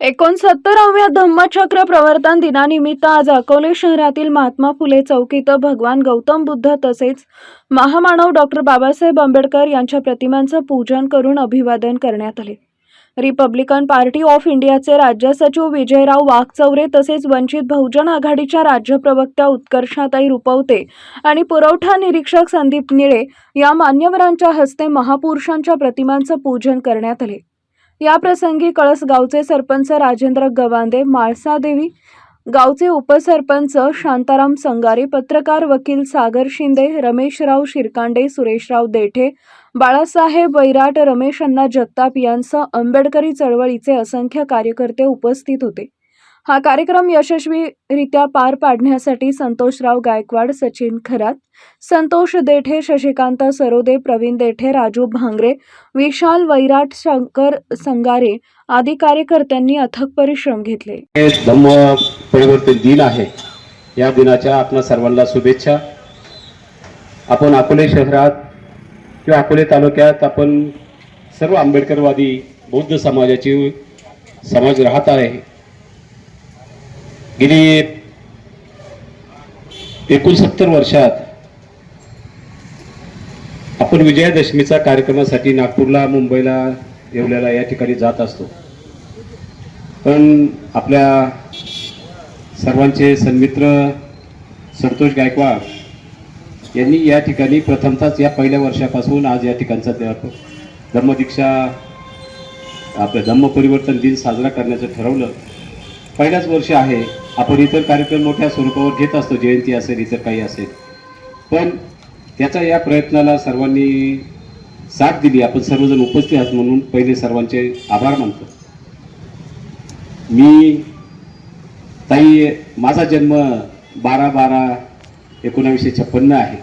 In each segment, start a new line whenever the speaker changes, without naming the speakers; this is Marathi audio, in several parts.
एकोणसत्तराव्या धम्मचक्र प्रवर्तन दिनानिमित्त आज अकोले शहरातील महात्मा फुले चौकीत भगवान गौतम बुद्ध तसेच महामानव डॉक्टर बाबासाहेब आंबेडकर यांच्या प्रतिमांचं पूजन करून अभिवादन करण्यात आले. रिपब्लिकन पार्टी ऑफ इंडियाचे राज्य सचिव विजयराव वाघचौरे तसेच वंचित बहुजन आघाडीच्या राज्य प्रवक्त्या उत्कर्षाताई रुपवते आणि पुरवठा निरीक्षक संदीप निळे या मान्यवरांच्या हस्ते महापुरुषांच्या प्रतिमांचं पूजन करण्यात आले. या प्रसंगी कळस गावचे सरपंच राजेंद्र गवांदे माळसादेवी गावचे उपसरपंच शांताराम संगारे पत्रकार वकील सागर शिंदे रमेशराव शिरकांडे सुरेशराव देठे बाळासाहेब वैराट रमेश अण्णा जगताप यांसह आंबेडकरी चळवळीचे असंख्य कार्यकर्ते उपस्थित होते. हा कार्यक्रम यशस्वीरित्या पार पाडण्यासाठी संतोषराव गायकवाड सचिन खरात संतोष देठे शशिकांत सरोदे प्रवीण देठे राजू भांगरे विशाल वैराट शंकर संगारे आदी कार्यकर्त्यांनी अथक परिश्रम घेतले.
हे परिवर्तन दिन आहे. या दिनाच्या आपणा सर्वांना शुभेच्छा. आपण अकोले शहरात किंवा अकोले तालुक्यात आपण सर्व आंबेडकरवादी बौद्ध समाजाची समाज राहत आहे. गेली एकोणसत्तर वर्षात आपण विजयादशमीचा कार्यक्रमासाठी नागपूरला मुंबईला येवल्याला या ठिकाणी जात असतो. पण आपल्या सर्वांचे सन्मित्र संतोष गायकवाड यांनी या ठिकाणी प्रथमतःच या पहिल्या वर्षापासून आज या ठिकाणचा धम्मदीक्षा आपलं धम्म परिवर्तन दिन साजरा करण्याचं ठरवलं. पहिल्याच वर्ष आहे. आपण इतर कार्यक्रम मोठ्या स्वरूपावर घेत असतो जयंती असेल इतर काही असेल. पण त्याचा या प्रयत्नाला सर्वांनी साथ दिली. आपण सर्वजण उपस्थित आहात म्हणून पहिले सर्वांचे आभार मानतो. मी ताई माझा जन्म बारा बारा एकोणावीसशे छप्पन्न आहे.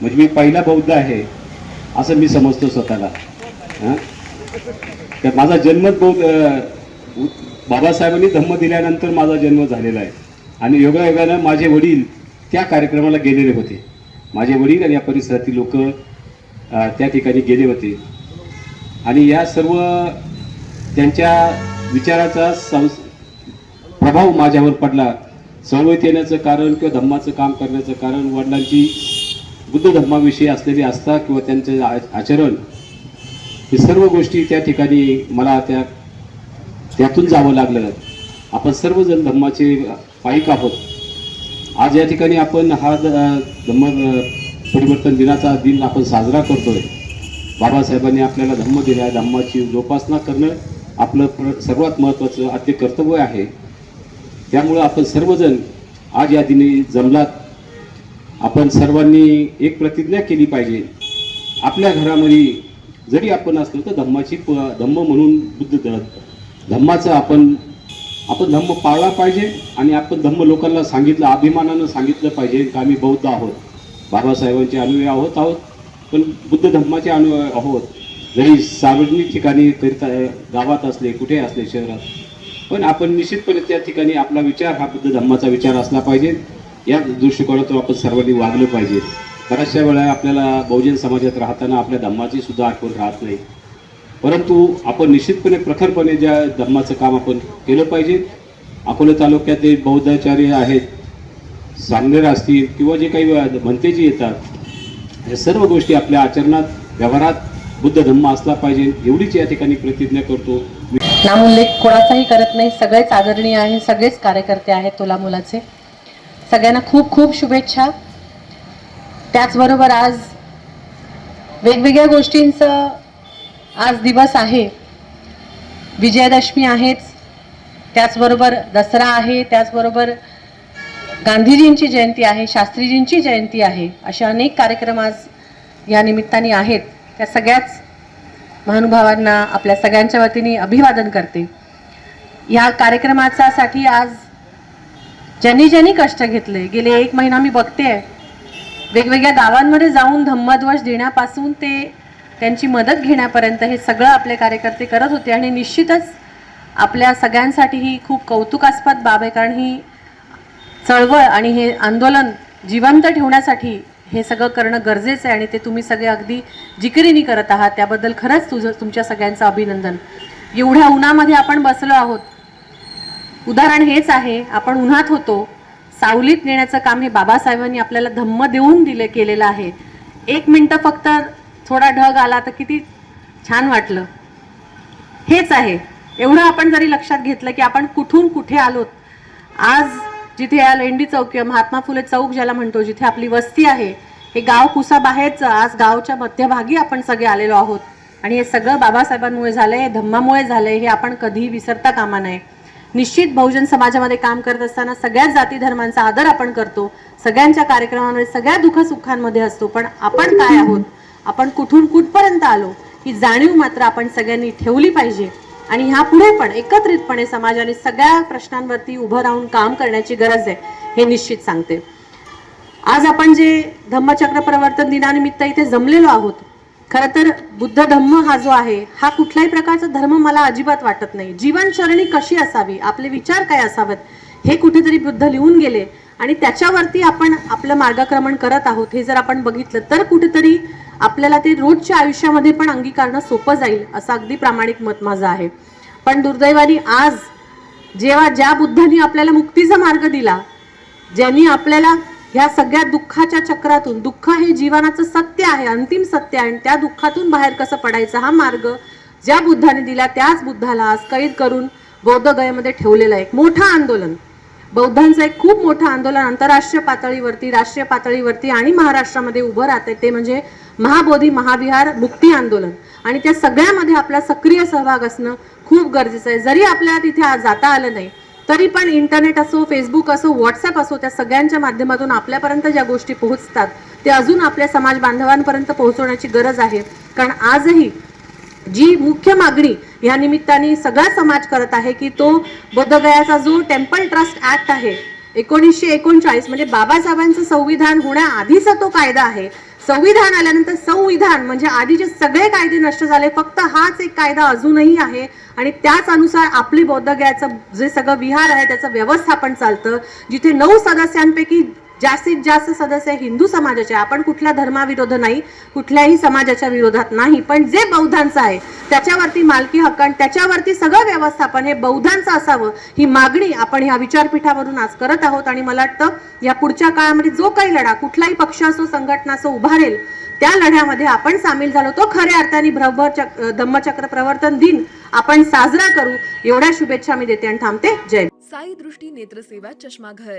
म्हणजे मी पहिला बौद्ध आहे असं मी समजतो स्वतःला. हां? तर माझा जन्मच बौद्ध बाबासाहेबांनी धम्म दिल्यानंतर माझा जन्म झालेला आहे. आणि योगायोगानं माझे वडील त्या कार्यक्रमाला गेलेले होते. माझे वडील आणि या परिसरातील लोक त्या ठिकाणी गेले होते. आणि या सर्व त्यांच्या विचाराचा संस प्रभाव माझ्यावर पडला. चळवळीत येण्याचं कारण किंवा धम्माचं काम करण्याचं कारण वडिलांची बुद्ध धर्माविषयी असलेली आस्था किंवा त्यांचं आ- आचरण हे सर्व गोष्टी त्या ठिकाणी मला त्या त्यातून जावं लागलं आपण सर्वजण धम्माचे पाईक आहोत. आज या ठिकाणी आपण हा द- धम्म परिवर्तन दिनाचा दिन आपण साजरा करतोय. बाबासाहेबांनी आपल्याला धम्म दिला आहे धम्माची जोपासना करणं आपलं प्र- सर्वात महत्त्वाचं आद्य कर्तव्य आहे. त्यामुळं आपण सर्वजण आज या दिनी जमलात. आपण सर्वांनी एक प्रतिज्ञा केली पाहिजे. आपल्या घरामध्ये जरी आपण असलो तर धम्माची प धम्म म्हणून बुद्ध ध धम्माचं आपण आपण धम्म पाळला पाहिजे आणि आपण धम्म लोकांना सांगितलं अभिमानानं सांगितलं पाहिजे की आम्ही बौद्ध आहोत. बाबासाहेबांचे अनुयायी आहोत आहोत पण बुद्ध धर्माचे अनुयायी आहोत. जरी सार्वजनिक ठिकाणी करीता गावात असले कुठे असले शहरात पण आपण निश्चितपणे त्या ठिकाणी आपला विचार हा बुद्ध धर्माचा विचार असला पाहिजे. या दृष्टिकोनातून आपण सर्वांनी वागलं पाहिजे. बऱ्याचशा वेळा आपल्याला बहुजन समाजात राहताना आपल्या धम्माची सुद्धा आठवण राहत नाही. परंतु आपण निश्चितपणे प्रखरपणे ज्या धर्माचं काम आपण केलं पाहिजे अकोला तालुक्यात जे बौद्धाचार्य आहेत सामनेर असतील किंवा जे काही म्हणते जे येतात या सर्व गोष्टी आपल्या आचरणात व्यवहारात बुद्ध धम्म असला पाहिजे एवढीच या ठिकाणी प्रतिज्ञा करतो.
नामोल्लेख कोणाचाही करत नाही सगळेच आदरणीय आहे सगळेच कार्यकर्ते आहेत तुला मुलाचे. सगळ्यांना खूप खूप शुभेच्छा. त्याचबरोबर आज वेगवेगळ्या गोष्टींचं आज दिवस आहे. विजयादशमी आहेच. त्याचबरोबर दसरा आहे. त्याचबरोबर गांधीजींची जयंती आहे. शास्त्रीजींची जयंती आहे. असे अनेक कार्यक्रम आज या निमित्ताने आहेत. त्या सगळ्याच महानुभावांना आपल्या सगळ्यांच्या वतीने अभिवादन करते. या कार्यक्रमाच्यासाठी आज ज्यांनी ज्यांनी कष्ट घेतले गेले एक महिना मी बघते वेगवेगळ्या गावांमध्ये जाऊन धम्मध्वज देण्यापासून ते त्यांची मदत घेण्यापर्यंत हे सगळं आपले कार्यकर्ते करत होते आणि निश्चितच आपल्या सगळ्यांसाठी ही खूप कौतुकास्पद बाब आहे कारण ही चळवळ आणि हे आंदोलन जिवंत ठेवण्यासाठी हे सगळं करणं गरजेचं आहे आणि ते तुम्ही सगळे अगदी जिकिरीने करत आहात. त्याबद्दल खरंच तुझं तुमच्या सगळ्यांचं अभिनंदन. एवढ्या उन्हामध्ये आपण बसलो आहोत. उदाहरण हेच आहे आपण उन्हात होतो. सावलीत नेण्याचं काम हे बाबासाहेबांनी आपल्याला धम्म देऊन दिले केलेलं आहे. एक मिनटं फक्त थोडा ढग आला तर किती छान वाटलं. हेच आहे. एवढं आपण जरी लक्षात घेतलं की आपण कुठून कुठे आलोत. आज जिथे या लेंडी चौक किंवा महात्मा फुले चौक ज्याला म्हणतो जिथे आपली वस्ती आहे हे गाव कुसाबाहेरचं आज गावच्या मध्यभागी आपण सगळे आलेलो आहोत. आणि हे सगळं बाबासाहेबांमुळे झालंय धम्मामुळे झालंय हे आपण कधीही विसरता कामा नये. निश्चित बहुजन समाजामध्ये काम करत असताना सगळ्याच जाती धर्मांचा आदर आपण करतो. सगळ्यांच्या कार्यक्रमामध्ये सगळ्या दुःखसुखांमध्ये असतो. पण आपण काय आहोत? आपण कुठून कुठपर्यंत आलो ही जाणीव मात्र आपण सगळ्यांनी ठेवली पाहिजे. आणि ह्या पुढे पण एकत्रितपणे समाजाने सगळ्या प्रश्नांवरती उभं राहून काम करण्याची गरज आहे हे निश्चित सांगते. आज आपण जे धम्मचक्र प्रवर्तन दिनानिमित्त इथे जमलेलो आहोत खरं तर बुद्ध धम्म हा जो आहे हा कुठल्याही प्रकारचा धर्म मला अजिबात वाटत नाही. जीवनशरणी कशी असावी आपले विचार काय असावेत हे कुठेतरी बुद्ध लिहून गेले. आणि त्याच्यावरती आपण आपलं मार्गक्रमण करत आहोत हे जर आपण बघितलं तर कुठेतरी आपल्याला ते रोजच्या आयुष्यामध्ये पण अंगीकारणं सोपं जाईल असं अगदी प्रामाणिक मत माझं आहे. पण दुर्दैवाने आज जेव्हा ज्या बुद्धांनी आपल्याला मुक्तीचा मार्ग दिला ज्यांनी आपल्याला ह्या सगळ्या दुःखाच्या चक्रातून दुःख हे जीवनाचं सत्य आहे अंतिम सत्य आहे आणि त्या दुःखातून बाहेर कसं पडायचं हा मार्ग ज्या बुद्धाने दिला त्याच बुद्धाला आज कैद करून बौद्धगयेमध्ये ठेवलेलं एक मोठं आंदोलन. बौद्धांचं एक खूप मोठं आंदोलन आंतरराष्ट्रीय पातळीवरती राष्ट्रीय पातळीवरती आणि महाराष्ट्रामध्ये उभं राहते ते म्हणजे महाबोधी महाविहार मुक्ती आंदोलन. आणि त्या सगळ्यामध्ये आपला सक्रिय सहभाग असणं खूप गरजेचं आहे. जरी आपल्याला तिथे जाता आलं नाही तरी पण इंटरनेट असो फेसबुक असो व्हॉट्सअप असो त्या सगळ्यांच्या माध्यमातून आपल्यापर्यंत ज्या गोष्टी पोहोचतात ते अजून आपल्या समाज बांधवांपर्यंत पोहोचवण्याची गरज आहे. कारण आजही जी मुख्य मागणी या निमित्ताने सगळा समाज करत आहे की तो बोधगयाचा जो टेम्पल ट्रस्ट ऍक्ट आहे एकोणीसशे एकोणचाळीस म्हणजे बाबासाहेबांचं संविधान होण्याआधीचा तो कायदा आहे. संविधान आल्यानंतर संविधान म्हणजे आधीचे सगळे कायदे नष्ट झाले फक्त हाच एक कायदा अजूनही आहे आणि त्याच अनुसार आपली बौद्धगयाचं जे सगळं विहार आहे त्याचं व्यवस्थापन चालतं. जिथे नऊ सदस्यांपैकी जास्तीत जास्त सदस्य हिंदू समाजाचे आपण कुठल्या धर्माविरोध नाही कुठल्याही समाजाच्या विरोधात नाही पण जे बौद्धांचं आहे त्याच्यावरती मालकी हक्क आणि त्याच्यावरती सगळं व्यवस्थापन हे बौद्धांचं असावं ही मागणी आपण ह्या विचारपीठावरून आज करत आहोत. आणि मला वाटतं या पुढच्या काळामध्ये जो काही लढा कुठलाही पक्ष असो संघटना असो उभारेल त्या लढ्यामध्ये आपण सामील झालो. तो खऱ्या अर्थाने भ्रमर चक धम्मचक्र प्रवर्तन दिन आपण साजरा करू. एवढ्या शुभेच्छा मी देते आणि थांबते. जय
साई दृष्टी नेत्रसेवा चष्माघर.